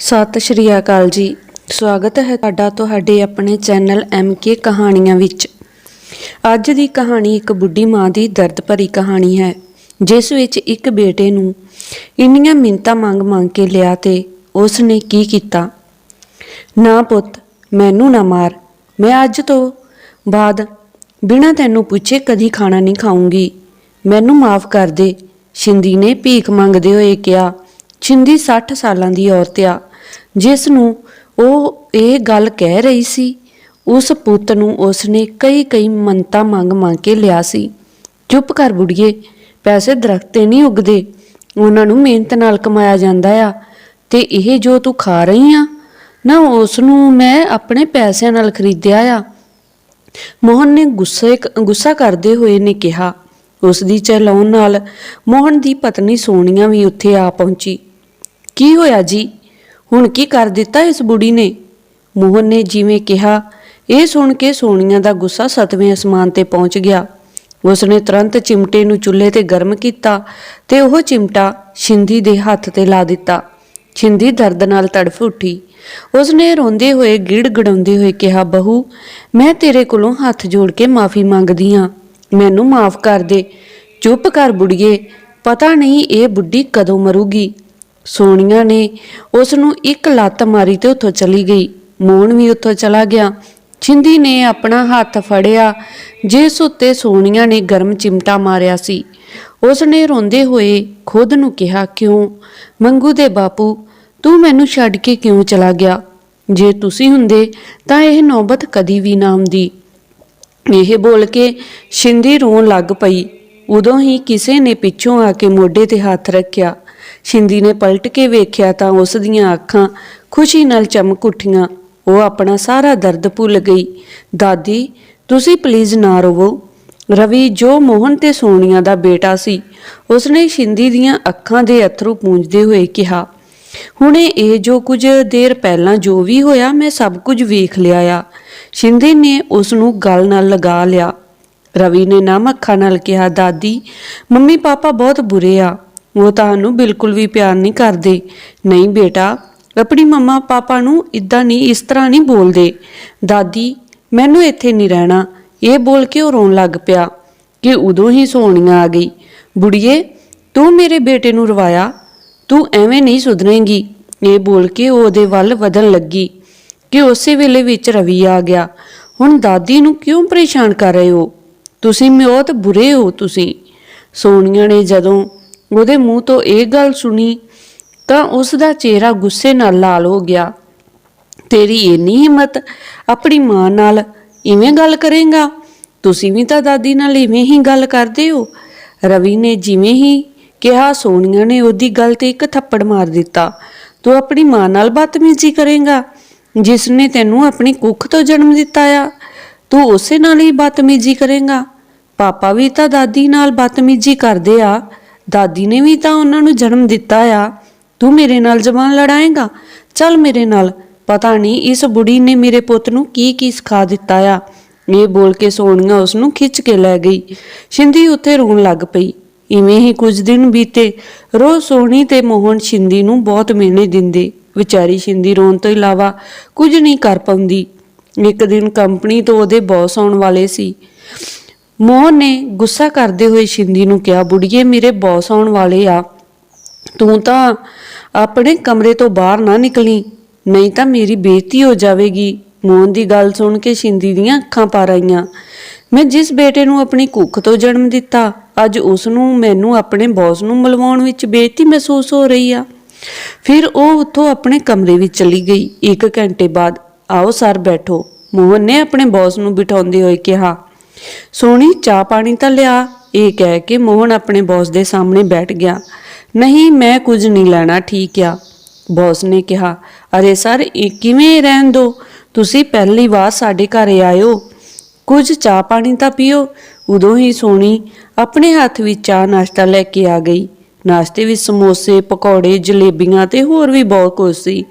ਸਤਿ ਸ਼੍ਰੀ ਅਕਾਲ ਜੀ। ਸਵਾਗਤ ਹੈ ਤੁਹਾਡਾ ਤੁਹਾਡੇ ਆਪਣੇ ਚੈਨਲ ਕੇ ਕਹਾਣੀਆਂ ਵਿੱਚ। ਅੱਜ ਦੀ ਕਹਾਣੀ ਇੱਕ ਬੁੱਢੀ ਮਾਂ ਦੀ ਦਰਦ ਭਰੀ ਕਹਾਣੀ ਹੈ, ਜਿਸ ਵਿੱਚ ਇੱਕ ਬੇਟੇ ਨੂੰ ਇੰਨੀਆਂ ਮਿੰਤਾਂ ਮੰਗ ਮੰਗ ਕੇ ਲਿਆ ਤੇ ਉਸ ਨੇ ਕੀ ਕੀਤਾ? ਨਾ ਪੁੱਤ, ਮੈਨੂੰ ਨਾ ਮਾਰ, ਮੈਂ ਅੱਜ ਤੋਂ ਬਾਅਦ ਬਿਨਾਂ ਤੈਨੂੰ ਪੁੱਛੇ ਕਦੀ ਖਾਣਾ ਨਹੀਂ ਖਾਊਂਗੀ। ਮੈਨੂੰ ਮਾਫ ਕਰ ਦੇ, ਸ਼ਿੰਦੀ ਨੇ ਭੀਖ ਮੰਗਦੇ ਹੋਏ ਕਿਹਾ ਛਿੰਦੀ 60 ਸਾਲਾਂ ਦੀ ਔਰਤ ਆ, ਜਿਸ ਨੂੰ ਉਹ ਇਹ ਗੱਲ ਕਹਿ ਰਹੀ ਸੀ। ਉਸ ਪੁੱਤ ਨੂੰ ਉਸਨੇ ਕਈ ਕਈ ਮੰਨਤਾਂ ਮੰਗ ਮੰਗ ਕੇ ਲਿਆ ਸੀ। ਚੁੱਪ ਕਰ ਬੁੜੀਏ, ਪੈਸੇ ਦਰਖਤ ਤੇ ਨਹੀਂ ਉੱਗਦੇ। ਉਹਨਾਂ ਨੂੰ ਮਿਹਨਤ ਨਾਲ ਕਮਾਇਆ ਜਾਂਦਾ ਆ। ਤੇ ਇਹ ਜੋ ਤੂੰ ਖਾ ਰਹੀ ਆ, ਨਾ ਉਸ ਨੂੰ ਮੈਂ ਆਪਣੇ ਪੈਸਿਆਂ ਨਾਲ ਖਰੀਦਿਆ ਆ। ਮੋਹਨ ਨੇ ਗੁੱਸੇ ਗੁੱਸਾ ਕਰਦੇ ਹੋਏ ਨੇ ਕਿਹਾ ਉਸ ਦੀ ਚਲਾਉਣ ਨਾਲ ਮੋਹਨ ਦੀ ਪਤਨੀ ਸੋਨੀਆ ਵੀ ਉੱਥੇ ਆ ਪਹੁੰਚੀ। ਕੀ ਹੋਇਆ ਜੀ? ਹੁਣ ਕੀ ਕਰ ਦਿੱਤਾ ਇਸ ਬੁੜੀ ਨੇ? ਮੋਹਨ ਨੇ ਜਿਵੇਂ ਕਿਹਾ, ਇਹ ਸੁਣ ਕੇ ਸੋਨੀਆ ਦਾ ਗੁੱਸਾ ਸਤਵੇਂ ਅਸਮਾਨ ਤੇ ਪਹੁੰਚ ਗਿਆ। ਉਸਨੇ ਤੁਰੰਤ ਚਿਮਟੇ ਨੂੰ ਚੁੱਲ੍ਹੇ ਤੇ ਗਰਮ ਕੀਤਾ ਤੇ ਉਹ ਚਿਮਟਾ ਛਿੰਦੀ ਦੇ ਹੱਥ ਤੇ ਲਾ ਦਿੱਤਾ। ਛਿੰਦੀ ਦਰਦ ਨਾਲ ਤੜਫ ਉੱਠੀ। ਉਸਨੇ ਰੋਂਦੇ ਹੋਏ ਗਿੜ ਗੜਾਉਂਦੇ ਹੋਏ ਕਿਹਾ, ਬਹੂ, ਮੈਂ ਤੇਰੇ ਕੋਲੋਂ ਹੱਥ ਜੋੜ ਕੇ ਮਾਫੀ ਮੰਗਦੀ ਹਾਂ ਮੈਨੂੰ ਮਾਫ ਕਰ ਦੇ। ਚੁੱਪ ਕਰ ਬੁੜੀਏ, ਪਤਾ ਨਹੀਂ ਇਹ ਬੁੱਢੀ ਕਦੋਂ ਮਰੂਗੀ। ਸੋਨੀਆ ਨੇ ਉਸ ਨੂੰ ਇੱਕ ਲੱਤ ਮਾਰੀ ਤੇ ਉੱਥੋਂ ਚਲੀ ਗਈ। ਮੋਹਨ ਵੀ ਉੱਥੋਂ ਚਲਾ ਗਿਆ। ਛਿੰਦੀ ਨੇ ਆਪਣਾ ਹੱਥ ਫੜਿਆ, ਜਿਸ ਉੱਤੇ ਸੋਨੀਆ ਨੇ ਗਰਮ ਚਿਮਟਾ ਮਾਰਿਆ ਸੀ। ਉਸ ਨੇ ਰੋਂਦੇ ਹੋਏ ਖੁਦ ਨੂੰ ਕਿਹਾ, ਕਿਉਂ? ਮੰਗੂ ਦੇ ਬਾਪੂ, ਤੂੰ ਮੈਨੂੰ ਛੱਡ ਕੇ ਕਿਉਂ ਚਲਾ ਗਿਆ? ਜੇ ਤੁਸੀਂ ਹੁੰਦੇ, ਤਾਂ ਇਹ ਨੌਬਤ ਕਦੀ ਵੀ ਨਾ ਆਉਂਦੀ। ਇਹ ਬੋਲ ਕੇ ਸ਼ਿੰਦੀ ਰੋਣ ਲੱਗ ਪਈ। ਉਦੋਂ ਹੀ ਕਿਸੇ ਨੇ ਪਿੱਛੋਂ ਆ ਕੇ ਮੋਢੇ ਤੇ ਹੱਥ ਰੱਖਿਆ। ਸ਼ਿੰਦੀ ਨੇ ਪਲਟ ਕੇ ਵੇਖਿਆ ਤਾਂ ਉਸ ਦੀਆਂ ਅੱਖਾਂ ਖੁਸ਼ੀ ਨਾਲ ਚਮਕ ਉੱਠੀਆਂ। ਉਹ ਆਪਣਾ ਸਾਰਾ ਦਰਦ ਭੁੱਲ ਗਈ। ਦਾਦੀ, ਤੁਸੀਂ ਪਲੀਜ਼ ਨਾ ਰੋਵੋ। ਰਵੀ ਜੋ ਮੋਹਨ ਤੇ ਸੋਨੀਆ ਦਾ ਬੇਟਾ ਸੀ, ਉਸਨੇ ਸ਼ਿੰਦੀ ਦੀਆਂ ਅੱਖਾਂ ਦੇ ਅਥਰੂ ਪੂੰਝਦੇ ਹੋਏ ਕਿਹਾ, ਹੁਣੇ ਇਹ ਜੋ ਕੁਝ ਦੇਰ ਪਹਿਲਾਂ ਜੋ ਵੀ ਹੋਇਆ, ਮੈਂ ਸਭ ਕੁਝ ਵੇਖ ਲਿਆ ਆ। ਸ਼ਿੰਦੇ ਨੇ ਉਸ ਨੂੰ ਗਲ ਨਾਲ ਲਗਾ ਲਿਆ। ਰਵੀ ਨੇ ਨਮ ਅੱਖਾਂ ਨਾਲ ਕਿਹਾ, ਦਾਦੀ, ਮੰਮੀ ਪਾਪਾ ਬਹੁਤ ਬੁਰੇ ਆ। ਉਹ ਤੁਹਾਨੂੰ ਬਿਲਕੁਲ ਵੀ ਪਿਆਰ ਨਹੀਂ ਕਰਦੇ। ਨਹੀਂ ਬੇਟਾ, ਆਪਣੀ ਮੰਮਾ ਪਾਪਾ ਨੂੰ ਇਦਾਂ ਨਹੀਂ, ਇਸ ਤਰ੍ਹਾਂ ਨਹੀਂ ਬੋਲਦੇ। ਦਾਦੀ, ਮੈਨੂੰ ਇੱਥੇ ਨਹੀਂ ਰਹਿਣਾ। ਇਹ ਬੋਲ ਕੇ ਉਹ ਰੋਣ ਲੱਗ ਪਿਆ ਕਿ ਉਦੋਂ ਹੀ ਸੋਹਣੀਆਂ ਆ ਗਈ। ਬੁੜੀਏ, ਤੂੰ ਮੇਰੇ ਬੇਟੇ ਨੂੰ ਰਵਾਇਆ। ਤੂੰ ਐਵੇਂ ਨਹੀਂ ਸੁਧਰੇਂਗੀ। ਇਹ ਬੋਲ ਕੇ ਉਹ ਉਹਦੇ ਵੱਲ ਵਧਣ ਲੱਗੀ। ਕਿ ਉਸੇ ਵੇਲੇ ਵਿੱਚ ਰਵੀ ਆ ਗਿਆ। ਹੁਣ ਦਾਦੀ ਨੂੰ ਕਿਉਂ ਪਰੇਸ਼ਾਨ ਕਰ ਰਹੇ ਹੋ? ਤੁਸੀਂ ਬਹੁਤ ਬੁਰੇ ਹੋ ਤੁਸੀਂ। ਸੋਨੀਆ ਨੇ ਜਦੋਂ ਉਹਦੇ ਮੂੰਹ ਤੋਂ ਇਹ ਗੱਲ ਸੁਣੀ ਤਾਂ ਉਸ ਦਾ ਚਿਹਰਾ ਗੁੱਸੇ ਨਾਲ ਲਾਲ ਹੋ ਗਿਆ। ਤੇਰੀ ਇੰਨੀ ਹਿੰਮਤ ਆਪਣੀ ਮਾਂ ਨਾਲ ਇਵੇਂ ਗੱਲ ਕਰੇਗਾ? ਤੁਸੀਂ ਵੀ ਤਾਂ ਦਾਦੀ ਨਾਲ ਇਵੇਂ ਹੀ ਗੱਲ ਕਰਦੇ ਹੋ? ਰਵੀ ਨੇ ਜਿਵੇਂ ਹੀ ਕਿਹਾ, ਸੋਨੀਆ ਨੇ ਉਹਦੀ ਗੱਲ ਤੇ ਇੱਕ ਥੱਪੜ ਮਾਰ ਦਿੱਤਾ। ਤੂੰ ਆਪਣੀ ਮਾਂ ਨਾਲ ਬਦਤਮੀਜ਼ੀ ਕਰੇਗਾ? ਜਿਸ ਨੇ ਤੈਨੂੰ ਆਪਣੀ ਕੁੱਖ ਤੋਂ ਜਨਮ ਦਿੱਤਾ ਆ, ਤੂੰ ਉਸੇ ਨਾਲ ਹੀ ਬਦਤਮੀਜ਼ੀ ਕਰੇਂਗਾ। ਪਾਪਾ ਵੀ ਤਾਂ ਦਾਦੀ ਨਾਲ ਬਦਤਮੀਜ਼ੀ ਕਰਦੇ ਆ। ਦਾਦੀ ਨੇ ਵੀ ਤਾਂ ਉਹਨਾਂ ਨੂੰ ਜਨਮ ਦਿੱਤਾ ਆ। ਤੂੰ ਮੇਰੇ ਨਾਲ ਜ਼ਬਾਨ ਲੜਾਏਗਾ? ਚੱਲ ਮੇਰੇ ਨਾਲ। ਪਤਾ ਨਹੀਂ ਇਸ ਬੁੜੀ ਨੇ ਮੇਰੇ ਪੁੱਤ ਨੂੰ ਕੀ ਕੀ ਸਿਖਾ ਦਿੱਤਾ ਆ। ਇਹ ਬੋਲ ਕੇ ਸੋਨੀਆ ਉਸ ਨੂੰ ਖਿੱਚ ਕੇ ਲੈ ਗਈ। ਸ਼ਿੰਦੀ ਉੱਥੇ ਰੋਣ ਲੱਗ ਪਈ। ਇਵੇਂ ਹੀ ਕੁਝ ਦਿਨ ਬੀਤੇ। ਰੋਜ਼ ਸੋਹਣੀ ਤੇ ਮੋਹਨ ਸ਼ਿੰਦੀ ਨੂੰ ਬਹੁਤ ਮਿਹਨੇ ਦਿੰਦੇ। ਵਿਚਾਰੀ ਸ਼ਿੰਦੀ ਰੋਣ ਤੋਂ ਇਲਾਵਾ ਕੁਝ ਨਹੀਂ ਕਰ ਪਾਉਂਦੀ। ਇੱਕ ਦਿਨ ਕੰਪਨੀ ਤੋਂ ਉਹਦੇ ਬੌਸ ਆਉਣ ਵਾਲੇ ਸੀ। ਮੋਹਨ ਨੇ ਗੁੱਸਾ ਕਰਦੇ ਹੋਏ ਸ਼ਿੰਦੀ ਨੂੰ ਕਿਹਾ, ਬੁੜੀਏ, ਮੇਰੇ ਬੌਸ ਆਉਣ ਵਾਲੇ ਆ। ਤੂੰ ਤਾਂ ਆਪਣੇ ਕਮਰੇ ਤੋਂ ਬਾਹਰ ਨਾ ਨਿਕਲੀ। ਨਹੀਂ ਤਾਂ ਮੇਰੀ ਬੇਇੱਜ਼ਤੀ ਹੋ ਜਾਵੇਗੀ। ਮੋਹਨ ਦੀ ਗੱਲ ਸੁਣ ਕੇ ਸ਼ਿੰਦੀ ਦੀਆਂ ਅੱਖਾਂ ਪਰ ਆਈਆਂ। ਮੈਂ ਜਿਸ ਬੇਟੇ ਨੂੰ ਆਪਣੀ ਕੁੱਖ ਤੋਂ ਜਨਮ ਦਿੱਤਾ, ਅੱਜ ਉਸ ਨੂੰ ਮੈਨੂੰ ਆਪਣੇ ਬੌਸ ਨੂੰ ਮਿਲਵਾਉਣ ਵਿੱਚ ਬੇਇੱਜ਼ਤੀ ਮਹਿਸੂਸ ਹੋ ਰਹੀ ਆ। ਫਿਰ ਉਹ ਉੱਥੋਂ ਆਪਣੇ ਕਮਰੇ ਵਿੱਚ ਚਲੀ ਗਈ। ਇੱਕ ਘੰਟੇ ਬਾਅਦ ਆਓ ਸਰ ਬੈਠੋ। ਮੋਹਨ ਨੇ ਆਪਣੇ ਬੌਸ ਨੂੰ ਬਿਠਾਉਂਦੇ ਹੋਏ ਕਿਹਾ ਸੋਣੀ ਚਾਹ ਪਾਣੀ ਤਾਂ ਲਿਆ। ਇਹ ਕਹਿ ਕੇ ਮੋਹਨ ਆਪਣੇ ਬੌਸ ਦੇ ਸਾਹਮਣੇ ਬੈਠ ਗਿਆ। ਨਹੀਂ, ਮੈਂ ਕੁਝ ਨਹੀਂ ਲੈਣਾ, ਠੀਕ ਆ। ਬੌਸ ਨੇ ਕਿਹਾ, ਅਰੇ ਸਰ, ਇਹ ਕਿਵੇਂ ਰਹਿਣ ਦੋ? ਤੁਸੀਂ ਪਹਿਲੀ ਵਾਰ ਸਾਡੇ ਘਰ ਆਇਓ। ਕੁਝ ਚਾਹ ਪਾਣੀ ਤਾਂ ਪੀਓ। ਉਦੋਂ ਹੀ ਸੋਣੀ ਆਪਣੇ ਹੱਥ ਵਿੱਚ ਚਾਹ ਨਾਸ਼ਤਾ ਲੈ ਕੇ ਆ ਗਈ। ਨਾਸ਼ਤੇ ਵਿੱਚ ਸਮੋਸੇ, ਪਕੌੜੇ, ਜਲੇਬੀਆਂ ਤੇ ਹੋਰ ਵੀ ਬਹੁਤ ਕੁਝ ਸੀ।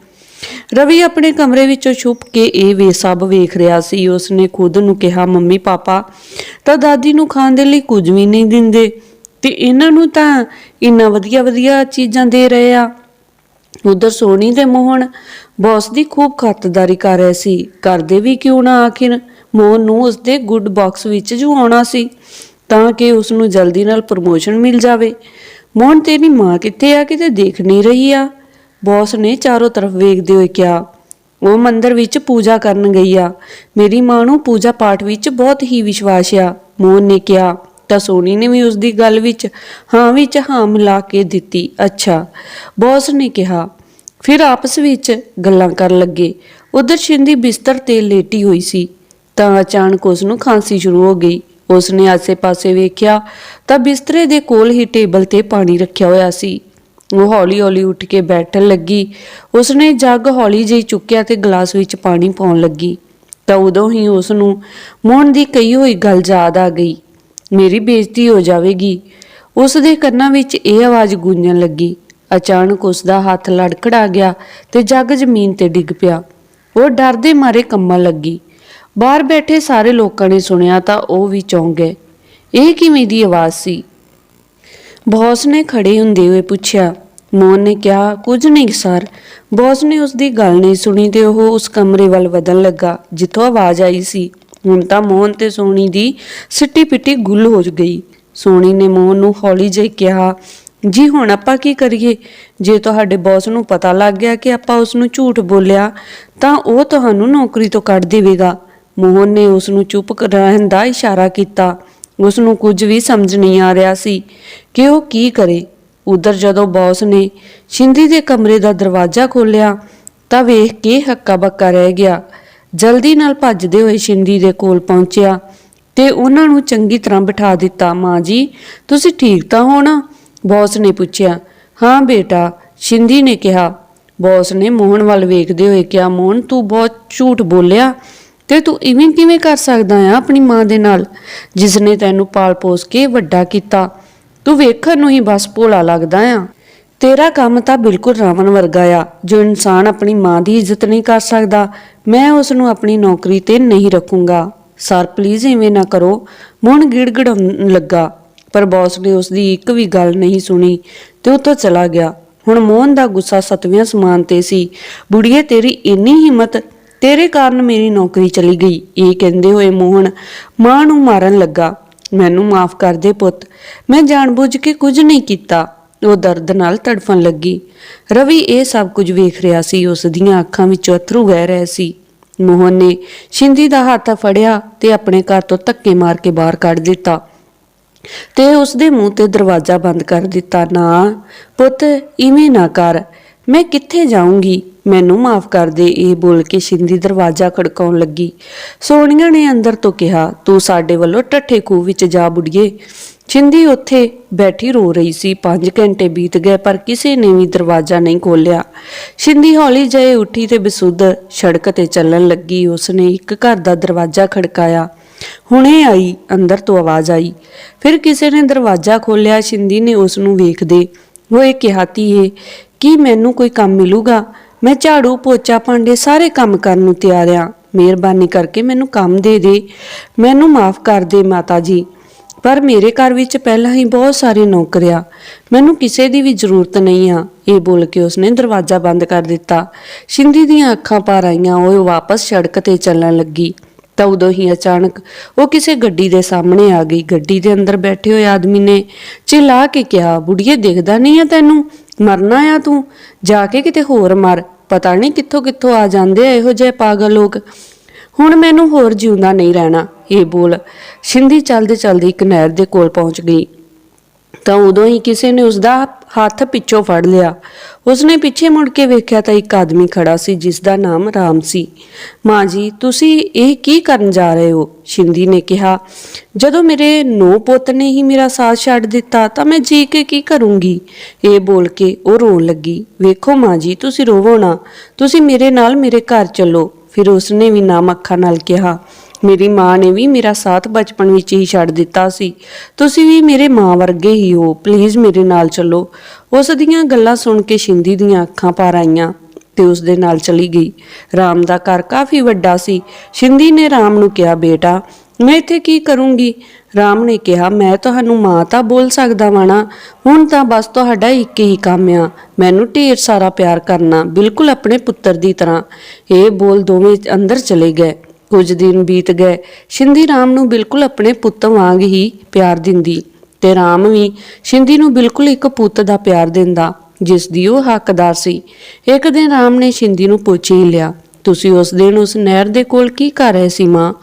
ਰਵੀ ਆਪਣੇ ਕਮਰੇ ਵਿੱਚੋਂ ਛੁਪ ਕੇ ਇਹ ਵੇ ਸਭ ਵੇਖ ਰਿਹਾ ਸੀ। ਉਸਨੇ ਖੁਦ ਨੂੰ ਕਿਹਾ, ਮੰਮੀ, ਪਾਪਾ, ਤਾਂ ਦਾਦੀ ਨੂੰ ਖਾਣ ਦੇ ਲਈ ਕੁਝ ਵੀ ਨਹੀਂ ਦਿੰਦੇ, ਤੇ ਇਹਨਾਂ ਨੂੰ ਤਾਂ ਇੰਨਾ ਵਧੀਆ ਵਧੀਆ ਚੀਜ਼ਾਂ ਦੇ ਰਹੇ ਆ। ਉਧਰ ਸੋਨੀ ਤੇ ਮੋਹਨ ਬੌਸ ਦੀ ਖੂਬ ਖਾਤਰਦਾਰੀ ਕਰ ਰਹੇ ਸੀ। ਕਰਦੇ ਵੀ ਕਿਉਂ ਨਾ ਆਖਿਰ ਮੋਹਨ ਨੂੰ ਉਸਦੇ ਗੁੱਡ ਬਾਕਸ ਵਿੱਚ ਜੁਆਉਣਾ ਸੀ, ਤਾਂ ਕਿ ਉਸ ਨੂੰ ਜਲਦੀ ਨਾਲ ਪ੍ਰਮੋਸ਼ਨ ਮਿਲ ਜਾਵੇ। ਮੋਹਨ ਤੇਰੀ ਮਾਂ ਕਿੱਥੇ ਆ, ਕਿਤੇ ਦੇਖ ਨਹੀਂ ਰਹੀ ਆ। ਬੌਸ ਨੇ ਚਾਰੋਂ ਤਰਫ ਵੇਖਦੇ ਹੋਏ ਕਿਹਾ, ਉਹ ਮੰਦਰ ਵਿੱਚ ਪੂਜਾ ਕਰਨ ਗਈ ਆ। ਮੇਰੀ ਮਾਂ ਨੂੰ ਪੂਜਾ ਪਾਠ ਵਿੱਚ ਬਹੁਤ ਹੀ ਵਿਸ਼ਵਾਸ ਆ। ਮੋਹਨ ਨੇ ਕਿਹਾ, ਤਾਂ ਸੋਨੀ ਨੇ ਵੀ ਉਸ ਦੀ ਗੱਲ ਵਿੱਚ ਹਾਂ ਵਿੱਚ ਹਾਂ ਮਿਲਾ ਕੇ ਦਿੱਤੀ। ਅੱਛਾ। ਬੌਸ ਨੇ ਕਿਹਾ, ਫਿਰ ਆਪਸ ਵਿੱਚ ਗੱਲਾਂ ਕਰਨ ਲੱਗੇ। ਉਧਰ ਸ਼ਿੰਦੀ ਬਿਸਤਰ ਤੇ ਲੇਟੀ ਹੋਈ ਸੀ, ਤਾਂ ਅਚਾਨਕ ਉਸ ਨੂੰ ਖਾਂਸੀ ਸ਼ੁਰੂ ਹੋ ਗਈ। ਉਸ ਨੇ ਆਸੇ-ਪਾਸੇ ਵੇਖਿਆ ਤਾਂ ਬਿਸਤਰੇ ਦੇ ਕੋਲ ਹੀ ਟੇਬਲ ਤੇ ਪਾਣੀ ਰੱਖਿਆ ਹੋਇਆ ਸੀ। ਉਹ ਹੌਲੀ-ਹੌਲੀ ਉੱਠ ਕੇ ਬੈਠਣ ਲੱਗੀ। ਉਸਨੇ ਜੱਗ ਹੌਲੀ ਜਿਹੀ ਚੁੱਕਿਆ ਤੇ ਗਲਾਸ ਵਿੱਚ ਪਾਣੀ ਪਾਉਣ ਲੱਗੀ। ਤਾਂ ਉਦੋਂ ਹੀ ਉਸ ਨੂੰ ਮੋਹਨ ਦੀ ਕਹੀ ਹੋਈ ਗੱਲ ਯਾਦ ਆ ਗਈ। ਮੇਰੀ ਬੇਇੱਜ਼ਤੀ ਹੋ ਜਾਵੇਗੀ। ਉਸ ਦੇ ਕੰਨਾਂ ਵਿੱਚ ਇਹ ਆਵਾਜ਼ ਗੂੰਜਣ ਲੱਗੀ। ਅਚਾਨਕ ਉਸ ਦਾ ਹੱਥ ਲੜਖੜਾ ਗਿਆ ਤੇ ਜੱਗ ਜ਼ਮੀਨ ਤੇ ਡਿੱਗ ਪਿਆ। ਉਹ ਡਰਦੇ ਮਾਰੇ ਕੰਬਣ ਲੱਗੀ। ਬਾਹਰ ਬੈਠੇ ਸਾਰੇ ਲੋਕਾਂ ਨੇ ਸੁਣਿਆ ਤਾਂ ਉਹ ਵੀ ਚੌਂਕ ਗਏ। ਇਹ ਕਿਵੇਂ ਦੀ ਆਵਾਜ਼ ਸੀ? ਬੌਸ ਨੇ ਖੜੇ ਹੁੰਦੇ ਹੋਏ ਪੁੱਛਿਆ ਮੋਹਨ ਨੇ ਕਿਹਾ, ਕੁਝ ਨਹੀਂ ਸਰ, ਬੌਸ ਨੇ ਉਸ ਦੀ ਗੱਲ ਨਹੀਂ ਸੁਣੀ ਤੇ ਉਹ ਉਸ ਕਮਰੇ ਵੱਲ ਵਧਣ ਲੱਗਾ, ਜਿੱਥੋਂ ਆਵਾਜ਼ ਆਈ ਸੀ। ਹੁਣ ਤਾਂ ਮੋਹਨ ਤੇ ਸੋਨੀ ਦੀ ਸਿੱਟੀ ਪਿੱਟੀ ਗੁੱਲ ਹੋ ਗਈ। ਸੋਨੀ ਨੇ ਮੋਹਨ ਨੂੰ ਹੌਲੀ ਜਿਹੀ ਕਿਹਾ, ਜੀ ਹੁਣ ਆਪਾਂ ਕੀ ਕਰੀਏ? ਜੇ ਤੁਹਾਡੇ ਬੌਸ ਨੂੰ ਪਤਾ ਲੱਗ ਗਿਆ ਕਿ ਆਪਾਂ ਉਸ ਨੂੰ ਝੂਠ ਬੋਲਿਆ, ਤਾਂ ਉਹ ਤੁਹਾਨੂੰ ਨੌਕਰੀ ਤੋਂ ਕੱਢ ਦੇਵੇਗਾ। ਮੋਹਨ ਨੇ ਉਸ ਨੂੰ ਚੁੱਪ ਰਹਿਣ ਦਾ ਇਸ਼ਾਰਾ ਕੀਤਾ। ਉਸ ਨੂੰ ਕੁਝ ਵੀ ਸਮਝ ਨਹੀਂ ਆ ਰਿਹਾ ਸੀ ਕਿ ਉਹ ਕੀ ਕਰੇ। ਉਧਰ ਜਦੋਂ ਬੌਸ ਨੇ ਸ਼ਿੰਦੀ ਦੇ ਕਮਰੇ ਦਾ ਦਰਵਾਜ਼ਾ ਖੋਲ੍ਹਿਆ, ਤਾਂ ਵੇਖ ਕੇ ਹੱਕਾ ਬੱਕਾ ਰਹਿ ਗਿਆ। ਜਲਦੀ ਨਾਲ ਭੱਜਦੇ ਹੋਏ ਸ਼ਿੰਦੀ ਦੇ ਕੋਲ ਪਹੁੰਚਿਆ ਤੇ ਉਹਨਾਂ ਨੂੰ ਚੰਗੀ ਤਰ੍ਹਾਂ ਬਿਠਾ ਦਿੱਤਾ, ਮਾਂ ਜੀ, ਤੁਸੀਂ ਠੀਕ ਤਾਂ ਹੋ ਨਾ? ਬੌਸ ਨੇ ਪੁੱਛਿਆ। ਹਾਂ ਬੇਟਾ, ਸ਼ਿੰਦੀ ਨੇ ਕਿਹਾ। ਬੌਸ ਨੇ ਮੋਹਨ ਵੱਲ ਵੇਖਦੇ ਹੋਏ ਕਿਹਾ, ਮੋਹਨ ਤੂੰ ਬਹੁਤ ਝੂਠ ਬੋਲਿਆ। ਤੇ ਤੂੰ ਇਵੇਂ ਕਿਵੇਂ ਕਰ ਸਕਦਾ ਆ ਆਪਣੀ ਮਾਂ ਦੇ ਨਾਲ? ਜਿਸ ਨੇ ਤੈਨੂੰ ਪਾਲ ਪੋਸ ਕੇ ਵੱਡਾ ਕੀਤਾ, ਤੂੰ ਵੇਖਣ ਨੂੰ ਹੀ ਬਸ ਭੋਲਾ ਲੱਗਦਾ ਆ। ਤੇਰਾ ਕੰਮ ਤਾਂ ਬਿਲਕੁਲ ਰਾਵਣ ਵਰਗਾ ਆ, ਜੋ ਇਨਸਾਨ ਆਪਣੀ ਮਾਂ ਦੀ ਇੱਜ਼ਤ ਨਹੀਂ ਕਰ ਸਕਦਾ। ਮੈਂ ਉਸ ਨੂੰ ਆਪਣੀ ਨੌਕਰੀ ਤੇ ਨਹੀਂ ਰੱਖੂੰਗਾ। ਸਰ ਪਲੀਜ਼ ਐਵੇਂ ਨਾ ਕਰੋ। ਮੋਹਨ ਗਿੜਗੜਾਉਣ ਲੱਗਾ, ਪਰ ਬੌਸ ਨੇ ਉਸ ਦੀ ਇੱਕ ਵੀ ਗੱਲ ਨਹੀਂ ਸੁਣੀ ਤੇ ਉੱਥੋਂ ਚਲਾ ਗਿਆ। ਹੁਣ ਮੋਹਨ ਦਾ ਗੁੱਸਾ ਸਤਵੀਆਂ ਸਮਾਨ ਤੇ ਸੀ। ਬੁੜੀਏ, ਤੇਰੀ ਇੰਨੀ ਹਿੰਮਤ ਤੇਰੇ ਕਾਰਨ ਮੇਰੀ ਨੌਕਰੀ ਚਲੀ ਗਈ। ਇਹ ਕਹਿੰਦੇ ਹੋਏ ਮੋਹਨ ਮਾਂ ਨੂੰ ਮਾਰਨ ਲੱਗਾ। ਮੈਨੂੰ ਮਾਫ ਕਰ ਦੇ ਪੁੱਤ। ਮੈਂ ਜਾਣਬੁੱਝ ਕੇ ਕੁਝ ਨਹੀਂ ਕੀਤਾ। ਉਹ ਦਰਦ ਨਾਲ ਤੜਫਣ ਲੱਗੀ। ਰਵੀ ਇਹ ਸਭ ਕੁਝ ਵੇਖ ਰਿਹਾ ਸੀ। ਉਸ ਦੀਆਂ ਅੱਖਾਂ ਵਿੱਚੋਂ ਅਥਰੂ ਵਹਿ ਰਹੇ ਸੀ। ਮੋਹਨ ਨੇ ਸ਼ਿੰਦੀ ਦਾ ਹੱਥ ਫੜਿਆ ਤੇ ਆਪਣੇ ਘਰ ਤੋਂ ਧੱਕੇ ਮਾਰ ਕੇ ਬਾਹਰ ਕੱਢ ਦਿੱਤਾ ਤੇ ਉਸ ਦੇ ਮੂੰਹ ਤੇ ਦਰਵਾਜ਼ਾ ਬੰਦ ਕਰ ਦਿੱਤਾ। ਨਾ ਪੁੱਤ, ਇਵੇਂ ਨਾ ਕਰ। ਮੈਂ ਕਿੱਥੇ ਜਾਊਂਗੀ? ਮੈਨੂੰ ਮਾਫ ਕਰ ਦੇ, ਇਹ ਬੋਲ ਕੇ ਸ਼ਿੰਦੀ ਦਰਵਾਜ਼ਾ ਖੜਕਾਉਣ ਲੱਗੀ। ਸੋਨੀਆ ਨੇ ਅੰਦਰ ਤੋਂ ਕਿਹਾ, ਤੂੰ ਸਾਡੇ ਵੱਲੋਂ ਟੱਠੇ ਖੂਹ ਵਿੱਚ ਜਾ ਬੁੜੀਏ। ਸ਼ਿੰਦੀ ਉੱਥੇ ਬੈਠੀ ਰੋ ਰਹੀ ਸੀ। 5 ਘੰਟੇ ਬੀਤ ਗਏ, ਪਰ ਕਿਸੇ ਨੇ ਵੀ ਦਰਵਾਜ਼ਾ ਨਹੀਂ ਖੋਲ੍ਹਿਆ। ਸ਼ਿੰਦੀ ਹੌਲੀ ਜਿਹੇ ਉੱਠੀ ਤੇ ਬਸੁੱਧ ਸੜਕ ਤੇ ਚੱਲਣ ਲੱਗੀ। ਉਸਨੇ ਇੱਕ ਘਰ ਦਾ ਦਰਵਾਜ਼ਾ ਖੜਕਾਇਆ। ਹੁਣੇ ਆਈ, ਅੰਦਰ ਤੋਂ ਆਵਾਜ਼ ਆਈ। ਫਿਰ ਕਿਸੇ ਨੇ ਦਰਵਾਜ਼ਾ ਖੋਲ੍ਹਿਆ। ਸ਼ਿੰਦੀ ਨੇ ਉਸ ਨੂੰ ਵੇਖਦੇ ਇਹ ਕਿਹਾ, ਧੀਏ ਕੀ ਮੈਨੂੰ ਕੋਈ ਕੰਮ ਮਿਲੂਗਾ? ਮੈਂ ਝਾੜੂ, ਪੋਚਾ, ਭਾਂਡੇ ਸਾਰੇ ਕੰਮ ਕਰਨ ਨੂੰ ਤਿਆਰ ਆ। ਮਿਹਰਬਾਨੀ ਕਰਕੇ ਮੈਨੂੰ ਕੰਮ ਦੇ ਦੇ। ਮੈਨੂੰ ਮਾਫ ਕਰ ਦੇ ਮਾਤਾ ਜੀ। ਪਰ ਮੇਰੇ ਘਰ ਵਿੱਚ ਪਹਿਲਾਂ ਹੀ ਬਹੁਤ ਸਾਰੇ ਨੌਕਰ ਆ। ਮੈਨੂੰ ਕਿਸੇ ਦੀ ਵੀ ਜ਼ਰੂਰਤ ਨਹੀਂ ਆ। ਇਹ ਬੋਲ ਕੇ ਉਸਨੇ ਦਰਵਾਜ਼ਾ ਬੰਦ ਕਰ ਦਿੱਤਾ। ਸ਼ਿੰਦੀ ਦੀਆਂ ਅੱਖਾਂ ਪਾਰ ਆਈਆਂ। ਉਹ ਵਾਪਸ ਸੜਕ ਤੇ ਚੱਲਣ ਲੱਗੀ। ਤਾਂ ਉਦੋਂ ਹੀ ਅਚਾਨਕ ਉਹ ਕਿਸੇ ਗੱਡੀ ਦੇ ਸਾਹਮਣੇ ਆ ਗਈ। ਗੱਡੀ ਦੇ ਅੰਦਰ ਬੈਠੇ ਹੋਏ ਆਦਮੀ ਨੇ ਚਿल्ला ਕੇ ਕਿਹਾ, ਬੁੜੀਏ, ਦੇਖਦਾ ਨਹੀਂ ਆ ਤੈਨੂੰ? ਮਰਨਾ ਆ ਤੂੰ? ਜਾ ਕੇ ਕਿਤੇ ਹੋਰ ਮਰ। ਪਤਾ ਨਹੀਂ ਕਿੱਥੋਂ ਕਿੱਥੋਂ ਆ ਜਾਂਦੇ ਆ ਇਹੋ ਜਿਹੇ ਪਾਗਲ ਲੋਕ। ਹੁਣ ਮੈਨੂੰ ਹੋਰ ਜਿਉਂਦਾ ਨਹੀਂ ਰਹਿਣਾ, ਇਹ ਬੋਲ। ਸ਼ਿੰਦੀ ਚੱਲਦੇ ਚੱਲਦੇ ਇੱਕ ਨਹਿਰ ਦੇ ਕੋਲ ਪਹੁੰਚ ਗਈ। ਤਾਂ ਉਦੋਂ ਹੀ ਕਿਸੇ ਨੇ ਉਸ ਦਾ ਹੱਥ ਪਿੱਛੋਂ ਫੜ ਲਿਆ। ਉਸਨੇ ਪਿੱਛੇ ਮੁੜ ਕੇ ਵੇਖਿਆ ਤਾਂ ਇੱਕ ਆਦਮੀ ਖੜਾ ਸੀ ਜਿਸ ਦਾ ਨਾਮ ਰਾਮ ਸੀ। ਮਾਂ ਜੀ, ਤੁਸੀਂ ਇਹ ਕੀ ਕਰਨ ਜਾ ਰਹੇ ਹੋ? ਸ਼ਿੰਦੀ ਨੇ ਕਿਹਾ, ਜਦੋਂ ਮੇਰੇ ਨੋ ਪੁੱਤ ਨੇ ਹੀ ਮੇਰਾ ਸਾਥ ਛੱਡ ਦਿੱਤਾ, ਤਾਂ ਮੈਂ ਜੀ ਕੇ ਕੀ ਕਰੂੰਗੀ? ਇਹ ਬੋਲ ਕੇ ਉਹ ਰੋਣ ਲੱਗੀ, ਵੇਖੋ ਮਾਂ ਜੀ, ਤੁਸੀਂ ਰੋਵੋ ਨਾ। ਤੁਸੀਂ ਮੇਰੇ ਨਾਲ ਮੇਰੇ ਘਰ ਚੱਲੋ। ਫਿਰ ਉਸਨੇ ਵੀ ਨਾਮ ਅੱਖਾਂ ਨਾਲ ਕਿਹਾ ਮੇਰੀ ਮਾਂ ਨੇ ਵੀ ਮੇਰਾ ਸਾਥ ਬਚਪਨ ਵਿੱਚ ਹੀ ਛੱਡ ਦਿੱਤਾ ਸੀ। ਤੁਸੀਂ ਵੀ ਮੇਰੇ ਮਾਂ ਵਰਗੇ ਹੀ ਹੋ। ਪਲੀਜ਼ ਮੇਰੇ ਨਾਲ ਚੱਲੋ। ਉਸ ਦੀਆਂ ਗੱਲਾਂ ਸੁਣ ਕੇ ਸ਼ਿੰਦੀ ਦੀਆਂ ਅੱਖਾਂ ਪਾਰ ਆਈਆਂ ਤੇ ਉਸ ਦੇ ਨਾਲ ਚਲੀ ਗਈ। ਰਾਮ ਦਾ ਘਰ ਕਾਫੀ ਵੱਡਾ ਸੀ। ਸ਼ਿੰਦੀ ਨੇ ਰਾਮ ਨੂੰ ਕਿਹਾ, ਬੇਟਾ, ਮੈਂ ਇੱਥੇ ਕੀ ਕਰੂੰਗੀ? ਰਾਮ ਨੇ ਕਿਹਾ, ਮੈਂ ਤੁਹਾਨੂੰ ਮਾਂ ਤਾਂ ਬੋਲ ਸਕਦਾ ਵਾਂ ਨਾ। ਹੁਣ ਤਾਂ ਬਸ ਤੁਹਾਡਾ ਇੱਕ ਹੀ ਕੰਮ ਆ। ਮੈਨੂੰ ਢੇਰ ਸਾਰਾ ਪਿਆਰ ਕਰਨਾ। ਬਿਲਕੁਲ ਆਪਣੇ ਪੁੱਤਰ ਦੀ ਤਰ੍ਹਾਂ। ਇਹ ਬੋਲ ਦੋਵੇਂ ਅੰਦਰ ਚਲੇ ਗਏ। ਕੁਝ ਦਿਨ ਬੀਤ ਗਏ। ਸ਼ਿੰਦੀ ਰਾਮ ਨੂੰ ਬਿਲਕੁਲ ਆਪਣੇ ਪੁੱਤ ਵਾਂਗ ਹੀ ਪਿਆਰ ਦਿੰਦੀ ਤੇ ਰਾਮ ਵੀ ਸ਼ਿੰਦੀ ਨੂੰ ਬਿਲਕੁਲ ਇੱਕ ਪੁੱਤ ਦਾ ਪਿਆਰ ਦਿੰਦਾ ਜਿਸ ਦੀ ਉਹ ਹੱਕਦਾਰ ਸੀ। ਇੱਕ ਦਿਨ ਰਾਮ ਨੇ ਸ਼ਿੰਦੀ ਨੂੰ ਪੁੱਛ ਹੀ ਲਿਆ, ਤੁਸੀਂ ਉਸ ਦਿਨ ਉਸ ਨਹਿਰ ਦੇ ਕੋਲ ਕੀ ਕਰ ਰਹੇ ਸੀ ਮਾਂ?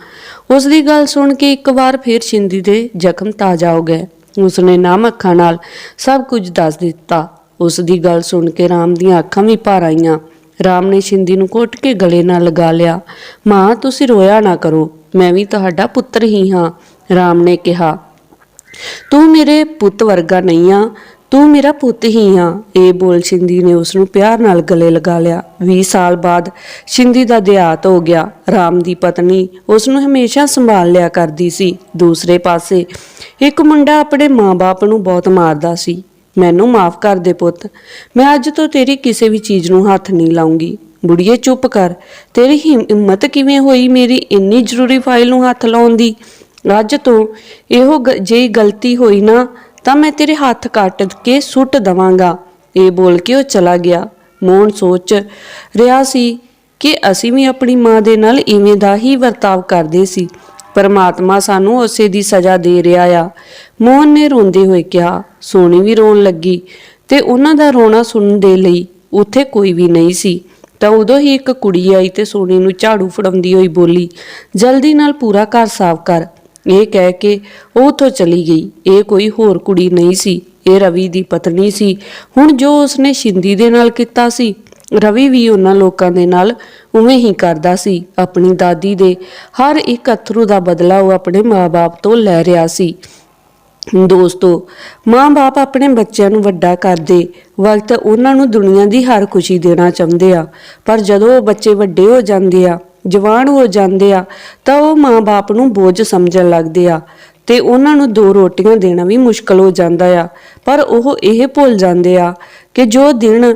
ਉਸ ਦੀ ਗੱਲ ਸੁਣ ਕੇ ਇੱਕ ਵਾਰ ਫਿਰ ਸ਼ਿੰਦੀ ਦੇ ਜ਼ਖਮ ਤਾਜ਼ਾ ਹੋ ਗਏ। ਉਸਨੇ ਨਾਮ ਅੱਖਾਂ ਨਾਲ ਸਭ ਕੁਝ ਦੱਸ ਦਿੱਤਾ। ਉਸ ਦੀ ਗੱਲ ਸੁਣ ਕੇ ਰਾਮ ਦੀਆਂ ਅੱਖਾਂ ਵੀ ਭਰ ਆਈਆਂ। ਰਾਮ ਨੇ ਸ਼ਿੰਦੀ ਨੂੰ ਘੁੱਟ ਕੇ ਗਲੇ ਨਾਲ ਲਗਾ ਲਿਆ। ਮਾਂ, ਤੁਸੀਂ ਰੋਇਆ ਨਾ ਕਰੋ, ਮੈਂ ਵੀ ਤੁਹਾਡਾ ਪੁੱਤਰ ਹੀ ਹਾਂ, ਰਾਮ ਨੇ ਕਿਹਾ। ਤੂੰ ਮੇਰੇ ਪੁੱਤ ਵਰਗਾ ਨਹੀਂ ਆ, ਤੂੰ ਮੇਰਾ ਪੁੱਤ ਹੀ ਆ, ਇਹ ਬੋਲ ਸ਼ਿੰਦੀ ਨੇ ਉਸ ਨੂੰ ਪਿਆਰ ਨਾਲ ਗਲੇ ਲਗਾ ਲਿਆ। 20 ਸਾਲ ਬਾਅਦ ਸ਼ਿੰਦੀ ਦਾ ਦਿਹਾਤ ਹੋ ਗਿਆ। ਰਾਮ ਦੀ ਪਤਨੀ ਉਸ ਨੂੰ ਹਮੇਸ਼ਾ ਸੰਭਾਲ ਲਿਆ ਕਰਦੀ ਸੀ। ਦੂਸਰੇ ਪਾਸੇ ਇੱਕ ਮੁੰਡਾ ਆਪਣੇ ਮਾਂ-ਬਾਪ ਨੂੰ ਬਹੁਤ ਮਾਰਦਾ ਸੀ। ਮੈਨੂੰ ਮਾਫ ਕਰ ਦੇ ਪੁੱਤ। ਮੈਂ ਅੱਜ ਤੋਂ ਤੇਰੀ ਕਿਸੇ ਵੀ ਚੀਜ਼ ਨੂੰ ਹੱਥ ਨਹੀਂ ਲਾਉਂਗੀ। ਬੁੜੀਏ, ਚੁੱਪ ਕਰ। ਤੇਰੀ ਹਿੰਮ- ਹਿੰਮਤ ਕਿਵੇਂ ਹੋਈ ਮੇਰੀ ਇੰਨੀ ਜ਼ਰੂਰੀ ਫਾਈਲ ਨੂੰ ਹੱਥ ਲਾਉਣ ਦੀ? ਅੱਜ ਤੋਂ ਇਹੋ ਗ- ਜੇ ਗਲਤੀ ਹੋਈ ਨਾ, ਤਾਂ ਮੈਂ ਤੇਰੇ ਹੱਥ ਕੱਟ ਕੇ ਸੁੱਟ ਦਵਾਂਗਾ। ਇਹ ਬੋਲ ਕੇ ਉਹ ਚਲਾ ਗਿਆ। ਮੋਹਨ ਸੋਚ ਰਿਹਾ ਸੀ ਕਿ ਅਸੀਂ ਵੀ ਆਪਣੀ ਮਾਂ ਦੇ ਨਾਲ ਇਵੇਂ ਦਾ ਹੀ ਵਰਤਾਵ ਕਰਦੇ ਸੀ। ਪਰਮਾਤਮਾ ਸਾਨੂੰ ਉਸੇ ਦੀ ਸਜ਼ਾ ਦੇ ਰਿਹਾ ਆ। ਮੋਹਨ ਨੇ ਰੋਂਦੇ ਹੋਏ ਕਿਹਾ ਸੋਨੀ ਵੀ ਰੋਣ ਲੱਗੀ ਤੇ ਉਹਨਾਂ ਦਾ ਰੋਣਾ ਸੁਣਨ ਦੇ ਲਈ ਉੱਥੇ ਕੋਈ ਵੀ ਨਹੀਂ ਸੀ। ਤਾਂ ਉਦੋਂ ਹੀ ਇੱਕ ਕੁੜੀ ਆਈ ਤੇ ਸੋਨੀ ਨੂੰ ਝਾੜੂ ਫੜਾਉਂਦੀ ਹੋਈ ਬੋਲੀ, ਜਲਦੀ ਨਾਲ ਪੂਰਾ ਘਰ ਸਾਫ਼ ਕਰ। ਇਹ ਕਹਿ ਕੇ ਉਹ ਉੱਥੋਂ ਚਲੀ ਗਈ। ਇਹ ਕੋਈ ਹੋਰ ਕੁੜੀ ਨਹੀਂ ਸੀ। ਇਹ ਰਵੀ ਦੀ ਪਤਨੀ ਸੀ। ਹੁਣ ਜੋ ਉਸਨੇ ਸ਼ਿੰਦੀ ਦੇ ਨਾਲ ਕੀਤਾ ਸੀ ਰਵੀ ਵੀ ਉਹਨਾਂ ਲੋਕਾਂ ਦੇ ਨਾਲ ਉਵੇਂ ਹੀ ਕਰਦਾ ਸੀ। ਆਪਣੀ ਦਾਦੀ ਦੇ ਹਰ ਇੱਕ ਅਥਰੂ ਦਾ ਬਦਲਾ ਉਹ ਆਪਣੇ ਮਾਪੇ ਤੋਂ ਲੈ ਰਿਹਾ ਸੀ। ਦੋਸਤੋ, ਮਾਂ-ਬਾਪ ਆਪਣੇ ਬੱਚਿਆਂ ਨੂੰ ਵੱਡਾ ਕਰਦੇ ਵਕਤ ਉਹਨਾਂ ਨੂੰ ਦੁਨੀਆ ਦੀ ਹਰ ਖੁਸ਼ੀ ਦੇਣਾ ਚਾਹੁੰਦੇ ਆ। ਪਰ ਜਦੋਂ ਉਹ ਬੱਚੇ ਵੱਡੇ ਹੋ ਜਾਂਦੇ ਆ, ਜਵਾਨ ਹੋ ਜਾਂਦੇ ਆ, ਤਾਂ ਉਹ ਮਾਂ-ਬਾਪ ਨੂੰ ਬੋਝ ਸਮਝਣ ਲੱਗਦੇ ਆ। ਤੇ ਉਹਨਾਂ ਨੂੰ ਦੋ ਰੋਟੀਆਂ ਦੇਣਾ ਵੀ ਮੁਸ਼ਕਲ ਹੋ ਜਾਂਦਾ ਆ ਪਰ ਉਹ ਇਹ ਭੁੱਲ ਜਾਂਦੇ ਆ ਕਿ ਜੋ ਦਿਨ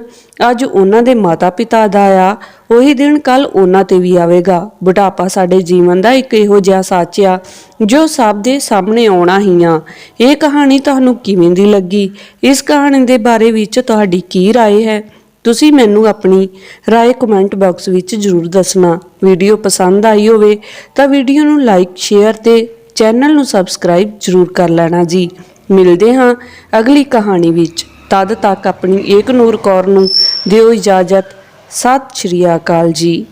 ਅੱਜ ਉਹਨਾਂ ਦੇ ਮਾਤਾ-ਪਿਤਾ ਦਾ ਆ ਉਹੀ ਦਿਨ ਕੱਲ ਉਹਨਾਂ ਤੇ ਵੀ ਆਵੇਗਾ ਬੁਢਾਪਾ ਸਾਡੇ ਜੀਵਨ ਦਾ ਇੱਕ ਇਹੋ ਜਿਹਾ ਸੱਚ ਆ ਜੋ ਸਭ ਦੇ ਸਾਹਮਣੇ ਆਉਣਾ ਹੀ ਆ ਇਹ ਕਹਾਣੀ ਤੁਹਾਨੂੰ ਕਿਵੇਂ ਦੀ ਲੱਗੀ ਇਸ ਕਹਾਣੀ ਦੇ ਬਾਰੇ ਵਿੱਚ ਤੁਹਾਡੀ ਕੀ رائے ਹੈ ਤੁਸੀਂ ਮੈਨੂੰ ਆਪਣੀ رائے ਕਮੈਂਟ ਬਾਕਸ ਵਿੱਚ ਜ਼ਰੂਰ ਦੱਸਣਾ ਵੀਡੀਓ ਪਸੰਦ ਆਈ ਹੋਵੇ ਤਾਂ ਵੀਡੀਓ ਨੂੰ ਲਾਈਕ ਸ਼ੇਅਰ ਤੇ ਚੈਨਲ ਨੂੰ ਸਬਸਕ੍ਰਾਈਬ ਜ਼ਰੂਰ ਕਰ ਲੈਣਾ ਜੀ। ਮਿਲਦੇ ਹਾਂ ਅਗਲੀ ਕਹਾਣੀ ਵਿੱਚ। ਤਦ ਤੱਕ ਆਪਣੀ ਏਕ ਨੂਰ ਕੌਰ ਨੂੰ ਦਿਓ ਇਜਾਜ਼ਤ। ਸਤਿ ਸ਼੍ਰੀ ਅਕਾਲ ਜੀ।